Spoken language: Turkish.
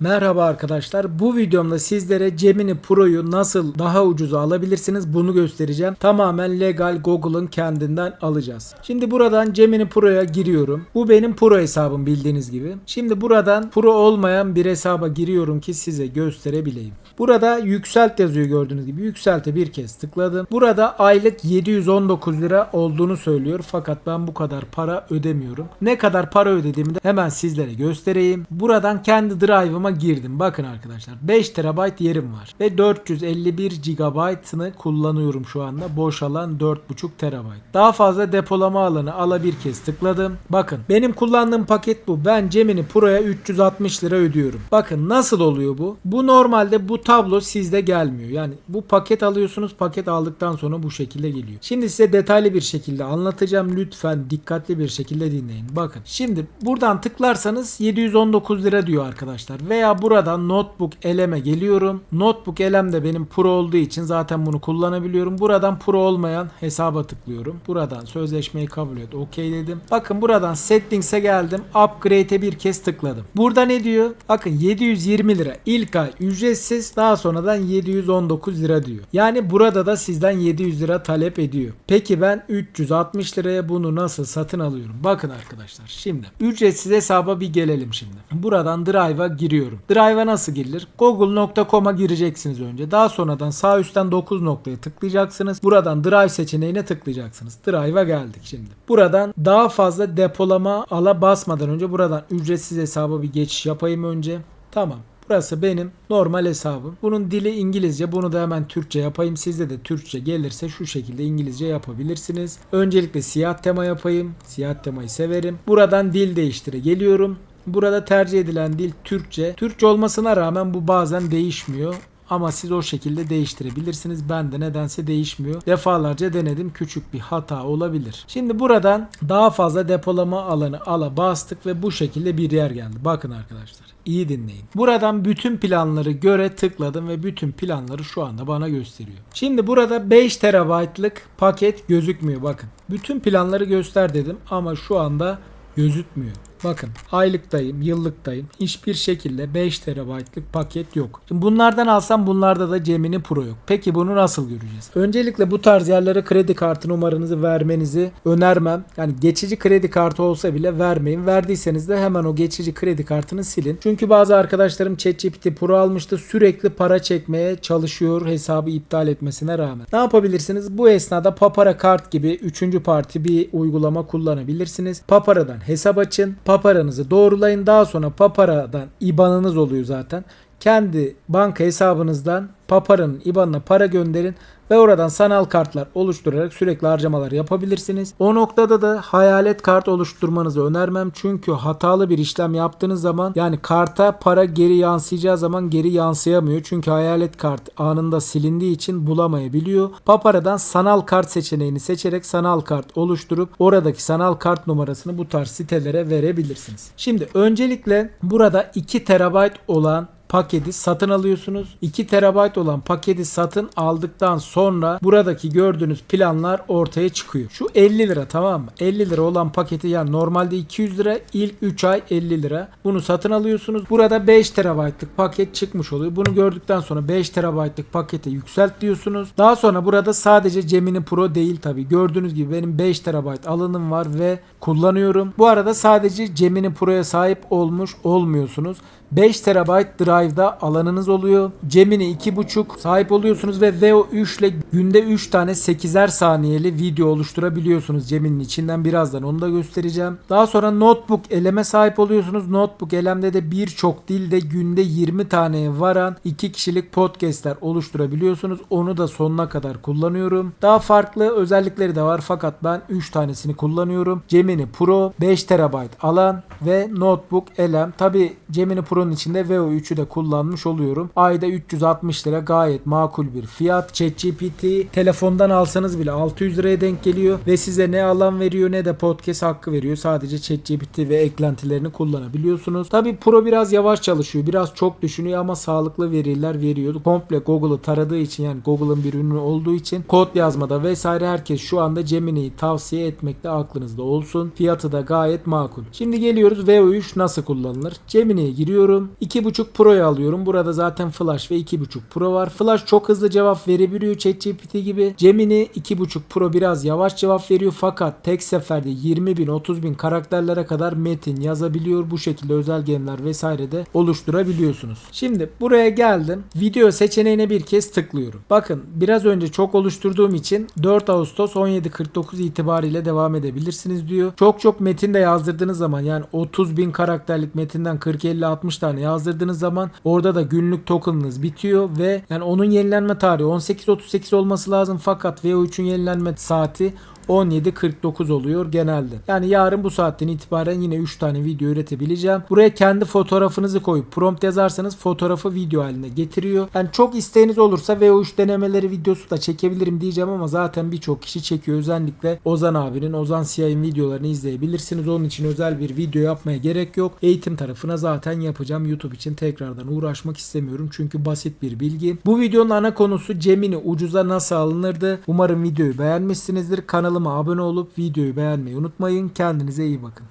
Merhaba arkadaşlar. Bu videomda sizlere Gemini Pro'yu nasıl daha ucuza alabilirsiniz bunu göstereceğim. Tamamen legal Google'ın kendinden alacağız. Şimdi buradan Gemini Pro'ya giriyorum. Bu benim Pro hesabım bildiğiniz gibi. Şimdi buradan Pro olmayan bir hesaba giriyorum ki size gösterebileyim. Burada yükselt yazıyor gördüğünüz gibi. Yükselte bir kez tıkladım. Burada aylık 719 lira olduğunu söylüyor. Fakat ben bu kadar para ödemiyorum. Ne kadar para ödediğimi de hemen sizlere göstereyim. Buradan kendi drive'ıma girdim. Bakın arkadaşlar 5 TB yerim var. Ve 451 GB'ını kullanıyorum şu anda. Boş alan 4.5 TB. Daha fazla depolama alanı ala bir kez tıkladım. Bakın benim kullandığım paket bu. Ben Gemini Pro'ya 360 lira ödüyorum. Bakın nasıl oluyor bu? Bu normalde bu tablo sizde gelmiyor. Yani bu paket alıyorsunuz. Paket aldıktan sonra bu şekilde geliyor. Şimdi size detaylı bir şekilde anlatacağım. Lütfen dikkatli bir şekilde dinleyin. Bakın şimdi buradan tıklarsanız 719 lira diyor arkadaşlar. Veya buradan notebook eleme geliyorum. Notebook elem de benim pro olduğu için zaten bunu kullanabiliyorum. Buradan pro olmayan hesaba tıklıyorum. Buradan sözleşmeyi kabul et. Okey dedim. Bakın buradan settings'e geldim. Upgrade'e bir kez tıkladım. Burada ne diyor? Bakın 720 lira. İlk ay ücretsiz. Daha sonradan 719 lira diyor. Yani burada da sizden 700 lira talep ediyor. Peki ben 360 liraya bunu nasıl satın alıyorum? Bakın arkadaşlar şimdi ücretsiz hesaba bir gelelim şimdi. Buradan Drive'a giriyorum. Drive'a nasıl girilir? Google.com'a gireceksiniz önce. Daha sonradan sağ üstten 9 noktaya tıklayacaksınız. Buradan Drive seçeneğine tıklayacaksınız. Drive'a geldik şimdi. Buradan daha fazla depolama ala basmadan önce buradan ücretsiz hesaba bir geçiş yapayım önce. Tamam. Burası benim normal hesabım. Bunun dili İngilizce. Bunu da hemen Türkçe yapayım. Sizde de Türkçe gelirse şu şekilde İngilizce yapabilirsiniz. Öncelikle siyah tema yapayım. Siyah temayı severim. Buradan dil değiştire geliyorum. Burada tercih edilen dil Türkçe. Türkçe olmasına rağmen bu bazen değişmiyor. Ama siz o şekilde değiştirebilirsiniz. Ben de nedense değişmiyor. Defalarca denedim. Küçük bir hata olabilir. Şimdi buradan daha fazla depolama alanı ala bastık ve bu şekilde bir yer geldi. Bakın arkadaşlar. iyi dinleyin. Buradan bütün planları göre tıkladım ve bütün planları şu anda bana gösteriyor. Şimdi burada 5 TB'lık paket gözükmüyor bakın. Bütün planları göster dedim ama şu anda gözükmüyor. Bakın aylıktayım, yıllıktayım. Hiçbir şekilde 5 TB'lık paket yok. Şimdi bunlardan alsam bunlarda da Gemini Pro yok. Peki bunu nasıl göreceğiz? Öncelikle bu tarz yerlere kredi kartı numaranızı vermenizi önermem. Yani geçici kredi kartı olsa bile vermeyin. Verdiyseniz de hemen o geçici kredi kartını silin. Çünkü bazı arkadaşlarım ChatGPT Pro almıştı. Sürekli para çekmeye çalışıyor hesabı iptal etmesine rağmen. Ne yapabilirsiniz? Bu esnada Papara Kart gibi 3. parti bir uygulama kullanabilirsiniz. Papara'dan hesap açın. Paparanızı doğrulayın. Daha sonra Papara'dan IBAN'ınız oluyor zaten. Kendi banka hesabınızdan Papara'nın IBAN'ına para gönderin ve oradan sanal kartlar oluşturarak sürekli harcamalar yapabilirsiniz. O noktada da hayalet kart oluşturmanızı önermem. Çünkü hatalı bir işlem yaptığınız zaman yani karta para geri yansıyacağı zaman geri yansıyamıyor. Çünkü hayalet kart anında silindiği için bulamayabiliyor. Papara'dan sanal kart seçeneğini seçerek sanal kart oluşturup oradaki sanal kart numarasını bu tarz sitelere verebilirsiniz. Şimdi öncelikle burada 2 TB olan paketi satın alıyorsunuz. 2 TB olan paketi satın aldıktan sonra buradaki gördüğünüz planlar ortaya çıkıyor. Şu 50 lira tamam mı? 50 lira olan paketi yani normalde 200 lira ilk 3 ay 50 lira. Bunu satın alıyorsunuz. Burada 5 TB'lık paket çıkmış oluyor. Bunu gördükten sonra 5 TB'lık pakete yükselt diyorsunuz. Daha sonra burada sadece Gemini Pro değil tabi. Gördüğünüz gibi benim 5 TB alanım var ve kullanıyorum. Bu arada sadece Gemini Pro'ya sahip olmuş olmuyorsunuz. 5 TB Drive'da alanınız oluyor. Gemini 2.5 sahip oluyorsunuz ve Veo 3 ile günde 3 tane 8'er saniyeli video oluşturabiliyorsunuz Gemini'nin içinden birazdan onu da göstereceğim. Daha sonra notebook eleme sahip oluyorsunuz. Notebook elemde de birçok dilde günde 20 taneye varan 2 kişilik podcastler oluşturabiliyorsunuz. Onu da sonuna kadar kullanıyorum. Daha farklı özellikleri de var fakat ben 3 tanesini kullanıyorum. Gemini Pro 5 TB alan ve notebook elem. Tabi Gemini Pro'nun içinde Veo 3'ü de kullanmış oluyorum. Ayda 360 lira gayet makul bir fiyat. ChatGPT telefondan alsanız bile 600 liraya denk geliyor ve size ne alan veriyor ne de podcast hakkı veriyor. Sadece ChatGPT ve eklentilerini kullanabiliyorsunuz. Tabi Pro biraz yavaş çalışıyor. Biraz çok düşünüyor ama sağlıklı veriler veriyor. Komple Google'ı taradığı için yani Google'ın bir ürünü olduğu için kod yazmada vesaire herkes şu anda Gemini'yi tavsiye etmekte aklınızda olsun. Fiyatı da gayet makul. Şimdi geliyoruz Veo 3 nasıl kullanılır? Gemini'ye giriyorum. Alıyorum. 2.5 Pro'yu alıyorum. Burada zaten Flash ve 2.5 Pro var. Flash çok hızlı cevap verebiliyor ChatGPT gibi. Gemini 2.5 Pro biraz yavaş cevap veriyor fakat tek seferde 20 bin 30 bin karakterlere kadar metin yazabiliyor. Bu şekilde özel gemler vesaire de oluşturabiliyorsunuz. Şimdi buraya geldim. Video seçeneğine bir kez tıklıyorum. Bakın biraz önce çok oluşturduğum için 4 Ağustos 17.49 itibariyle devam edebilirsiniz diyor. Çok çok metin de yazdırdığınız zaman yani 30 bin karakterlik metinden 40-50-60 tane yazdırdığınız zaman orada da günlük tokenınız bitiyor ve yani onun yenilenme tarihi 18.38 olması lazım fakat VO3'ün yenilenme saati 17.49 oluyor genelde. Yani yarın bu saatten itibaren yine 3 tane video üretebileceğim. Buraya kendi fotoğrafınızı koyup prompt yazarsanız fotoğrafı video haline getiriyor. Yani çok isteğiniz olursa VO3 denemeleri videosu da çekebilirim diyeceğim ama zaten birçok kişi çekiyor. Özellikle Ozan abinin, Ozan Siyah'ın videolarını izleyebilirsiniz. Onun için özel bir video yapmaya gerek yok. Eğitim tarafına zaten yapacağım. YouTube için tekrardan uğraşmak istemiyorum. Çünkü basit bir bilgi. Bu videonun ana konusu Gemini ucuza nasıl alınırdı. Umarım videoyu beğenmişsinizdir. Kanalıma abone olup videoyu beğenmeyi unutmayın. Kendinize iyi bakın.